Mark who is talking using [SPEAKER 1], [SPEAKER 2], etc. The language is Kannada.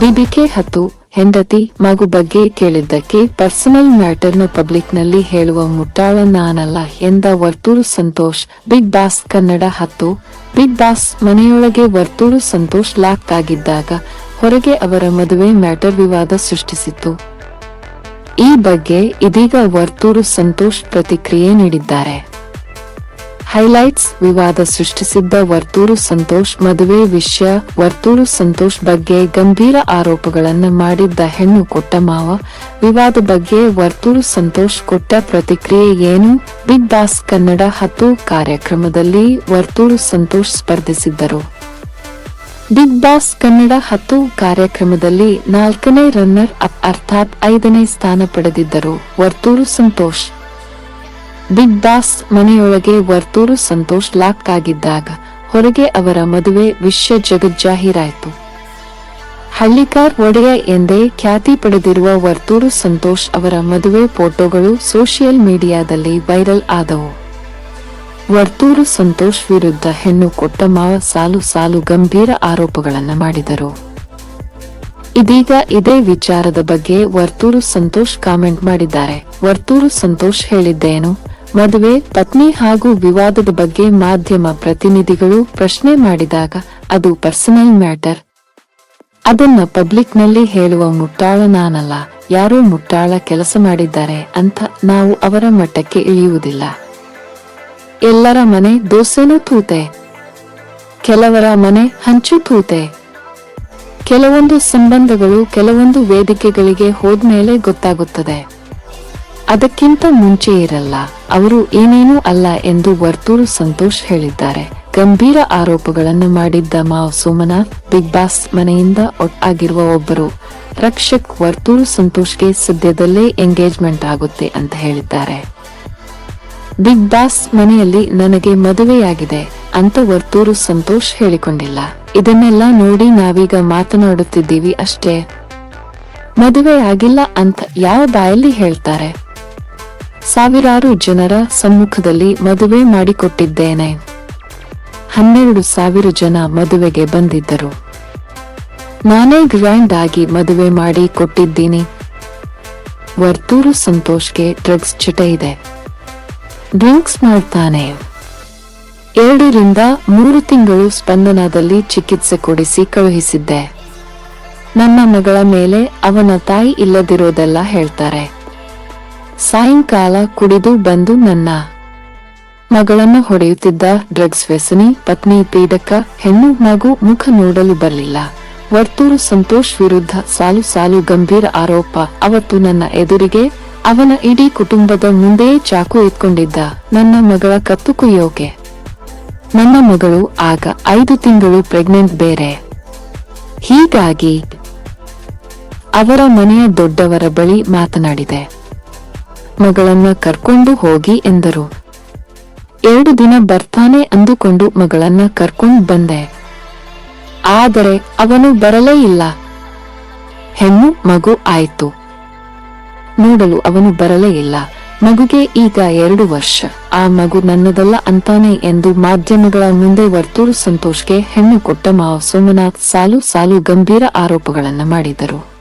[SPEAKER 1] ಬಿಬಿಕೆ ಹತ್ತು ಹೆಂಡತಿ ಮಗು ಬಗ್ಗೆ ಕೇಳಿದ್ದಕ್ಕೆ ಪರ್ಸನಲ್ ಮ್ಯಾಟರ್ನ ಪಬ್ಲಿಕ್ನಲ್ಲಿ ಹೇಳುವ ಮುಟ್ಟಾಳ ನಾನಲ್ಲ ಎಂದ ವರ್ತೂರು ಸಂತೋಷ್, ಬಿಗ್ ಬಾಸ್ ಕನ್ನಡ ಹತ್ತು. ಬಿಗ್ ಬಾಸ್ ಮನೆಯೊಳಗೆ ವರ್ತೂರು ಸಂತೋಷ್ ಲಾಕ್ ಆಗಿದ್ದಾಗ ಹೊರಗೆ ಅವರ ಮದುವೆ ಮ್ಯಾಟರ್ ವಿವಾದ ಸೃಷ್ಟಿಸಿತ್ತು. ಈ ಬಗ್ಗೆ ಇದೀಗ ವರ್ತೂರು ಸಂತೋಷ್ ಪ್ರತಿಕ್ರಿಯೆ ನೀಡಿದ್ದಾರೆ. ಹೈಲೈಟ್ಸ್ ವಿವಾದ ಸೃಷ್ಟಿಸಿದ್ದ ವರ್ತೂರು ಸಂತೋಷ್ ಮದುವೆ ವಿಷಯ, ವರ್ತೂರು ಸಂತೋಷ್ ಬಗ್ಗೆ ಗಂಭೀರ ಆರೋಪಗಳನ್ನು ಮಾಡಿದ್ದ ಹೆಣ್ಣು ಕೊಟ್ಟ ಮಾವ ವಿವಾದ ಬಗ್ಗೆ ವರ್ತೂರು ಸಂತೋಷ್ ಕೊಟ್ಟ ಪ್ರತಿಕ್ರಿಯೆ ಏನು? ಬಿಗ್ ಬಾಸ್ ಕನ್ನಡ ಹತ್ತು ಕಾರ್ಯಕ್ರಮದಲ್ಲಿ ವರ್ತೂರು ಸಂತೋಷ್ ಸ್ಪರ್ಧಿಸಿದ್ದರು. ಬಿಗ್ ಬಾಸ್ ಕನ್ನಡ ಹತ್ತು ಕಾರ್ಯಕ್ರಮದಲ್ಲಿ ನಾಲ್ಕನೇ ರನ್ನರ್ ಅಪ್ ಅರ್ಥಾತ್ ಐದನೇ ಸ್ಥಾನ ಪಡೆದಿದ್ದರು. ವರ್ತೂರು ಸಂತೋಷ್ ಬಿಗ್ ಬಾಸ್ ಮನೆಯೊಳಗೆ ವರ್ತೂರು ಸಂತೋಷ್ ಲಾಕ್ ಆಗಿದ್ದಾಗ ಹೊರಗೆ ಅವರ ಮದುವೆ ವಿಶ್ವ ಜಗಜ್ಜಾಹೀರಾಯಿತು ಹಳ್ಳಿಕಾರ್ ಒಡೆಯ ಎಂದೇ ಖ್ಯಾತಿ ಪಡೆದಿರುವ ವರ್ತೂರು ಸಂತೋಷ್ ಅವರ ಮದುವೆ ಫೋಟೋಗಳು ಸೋಷಿಯಲ್ ಮೀಡಿಯಾದಲ್ಲಿ ವೈರಲ್ ಆದವು. ವರ್ತೂರು ಸಂತೋಷ್ ವಿರುದ್ಧ ಹೆಣ್ಣು ಕೊಟ್ಟ ಮಾವ ಸಾಲು ಸಾಲು ಗಂಭೀರ ಆರೋಪಗಳನ್ನು ಮಾಡಿದರು. ಇದೀಗ ಇದೇ ವಿಚಾರದ ಬಗ್ಗೆ ವರ್ತೂರು ಸಂತೋಷ್ ಕಾಮೆಂಟ್ ಮಾಡಿದ್ದಾರೆ. ವರ್ತೂರು ಸಂತೋಷ್ ಹೇಳಿದ್ದೇನು? ಮದುವೆ, ಪತ್ನಿ ಹಾಗೂ ವಿವಾದದ ಬಗ್ಗೆ ಮಾಧ್ಯಮ ಪ್ರತಿನಿಧಿಗಳು ಪ್ರಶ್ನೆ ಮಾಡಿದಾಗ ಅದು ಪರ್ಸನಲ್ ಮ್ಯಾಟರ್. ಅದನ್ನ ಪಬ್ಲಿಕ್ನಲ್ಲಿ ಹೇಳುವ ಮುಟ್ಟಾಳ ನಾನಲ್ಲ, ಯಾರೋ ಮುಟ್ಟಾಳ ಕೆಲಸ ಮಾಡಿದ್ದಾರೆ ಅಂತ ನಾವು ಅವರ ಮಟ್ಟಕ್ಕೆ ಇಳಿಯುವುದಿಲ್ಲ. ಎಲ್ಲರ ಮನೆ ದೋಸೆನೂ ತೂತೆ, ಕೆಲವರ ಮನೆ ಹಂಚು ತೂತೆ. ಕೆಲವೊಂದು ಸಂಬಂಧಗಳು, ಕೆಲವೊಂದು ವೇದಿಕೆಗಳಿಗೆ ಹೋದ್ಮೇಲೆ ಗೊತ್ತಾಗುತ್ತದೆ. ಅದಕ್ಕಿಂತ ಮುಂಚೆ ಇರಲ್ಲ, ಅವರು ಏನೇನೂ ಅಲ್ಲ ಎಂದು ವರ್ತೂರು ಸಂತೋಷ್ ಹೇಳಿದ್ದಾರೆ. ಗಂಭೀರ ಆರೋಪಗಳನ್ನು ಮಾಡಿದ್ದ ಮಾವ್ ಸೋಮನಾಥ್, ಬಿಗ್ ಬಾಸ್ ಮನೆಯಿಂದ ಒಟ್ಟಾಗಿರುವ ಒಬ್ಬರು. ರಕ್ಷಕ್ ವರ್ತೂರು ಸಂತೋಷ್ಗೆ ಸದ್ಯದಲ್ಲೇ ಎಂಗೇಜ್ಮೆಂಟ್ ಆಗುತ್ತೆ ಅಂತ ಹೇಳಿದ್ದಾರೆ. ಬಿಗ್ ಬಾಸ್ ಮನೆಯಲ್ಲಿ ನನಗೆ ಮದುವೆಯಾಗಿದೆ ಅಂತ ವರ್ತೂರು ಸಂತೋಷ್ ಹೇಳಿಕೊಂಡಿಲ್ಲ. ಇದನ್ನೆಲ್ಲ ನೋಡಿ ನಾವೀಗ ಮಾತನಾಡುತ್ತಿದ್ದೀವಿ ಅಷ್ಟೇ. ಮದುವೆ ಆಗಿಲ್ಲ ಅಂತ ಯಾವ ಬಾಯಲ್ಲಿ ಹೇಳ್ತಾರೆ? ಸಾವಿರಾರು ಜನರ ಸಮ್ಮುಖದಲ್ಲಿ ಮದುವೆ ಮಾಡಿಕೊಟ್ಟಿದ್ದೇನೆ. ಹನ್ನೆರಡು ಸಾವಿರ ಜನ ಮದುವೆಗೆ ಬಂದಿದ್ದರು. ನಾನೇ ಗ್ರ್ಯಾಂಡ್ ಆಗಿ ಮದುವೆ ಮಾಡಿ ಕೊಟ್ಟಿದ್ದೀನಿ. ವರ್ತೂರು ಸಂತೋಷ್ಗೆ ಡ್ರಗ್ಸ್ ಚಟ ಇದೆ. ಡ್ರಿಂಕ್ಸ್ ಮಾಡ್ತಾನೆ. ಎರಡರಿಂದ ಮೂರು ತಿಂಗಳು ಸ್ಪಂದನದಲ್ಲಿ ಚಿಕಿತ್ಸೆ ಕೊಡಿಸಿ ಕಳುಹಿಸಿದ್ದೆ. ನನ್ನ ಮಗಳ ಮೇಲೆ ಅವನ ತಾಯಿ ಇಲ್ಲದಿರೋದೆಲ್ಲ ಹೇಳ್ತಾರೆ. ಸಾಯಂಕಾಲ ಕುಡಿದು ಬಂದು ನನ್ನ ಮಗಳನ್ನು ಹೊಡೆಯುತ್ತಿದ್ದ ಡ್ರಗ್ಸ್ ವ್ಯಸನಿ, ಪತ್ನಿ ಪೀಡಕ, ಹೆಣ್ಣು ಮಗು ಮುಖ ನೋಡಲು ಬರಲಿಲ್ಲ. ವರ್ತೂರು ಸಂತೋಷ್ ವಿರುದ್ಧ ಸಾಲು ಸಾಲು ಗಂಭೀರ ಆರೋಪ. ಅವತ್ತು ನನ್ನ ಎದುರಿಗೆ ಅವನ ಇಡೀ ಕುಟುಂಬದ ಮುಂದೆಯೇ ಚಾಕು ಇಟ್ಕೊಂಡಿದ್ದ ನನ್ನ ಮಗಳ ಕತ್ತು ಕುಯ್ಯೋಕೆ. ನನ್ನ ಮಗಳು ಆಗ ಐದು ತಿಂಗಳು ಪ್ರೆಗ್ನೆಂಟ್ ಬೇರೆ. ಹೀಗಾಗಿ ಅವರ ಮನೆಯ ದೊಡ್ಡವರ ಬಳಿ ಮಾತನಾಡಿದೆ. ಮಗಳನ್ನ ಕರ್ಕೊಂಡು ಹೋಗಿ ಎಂದರು. ಎರಡು ದಿನ ಬರ್ತಾನೆ ಅಂದುಕೊಂಡು ಮಗಳನ್ನ ಕರ್ಕೊಂಡು ಬಂದೆ. ಆದರೆ ಅವನು ಬರಲೇ ಇಲ್ಲ. ಹೆಣ್ಣು ಮಗು ಆಯ್ತು. ನೋಡಲು ಅವನು ಬರಲೇ ಇಲ್ಲ. ಮಗುಗೆ ಈಗ ಎರಡು ವರ್ಷ. ಆ ಮಗು ನನ್ನದಲ್ಲ ಅಂತಾನೆ ಎಂದು ಮಾಧ್ಯಮಗಳ ಮುಂದೆ ವರ್ತೂರು ಸಂತೋಷ್ಗೆ ಹೆಣ್ಣು ಕೊಟ್ಟ ಮಾವ ಸೋಮನಾಥ್ ಸಾಲು ಸಾಲು ಗಂಭೀರ ಆರೋಪಗಳನ್ನು ಮಾಡಿದರು.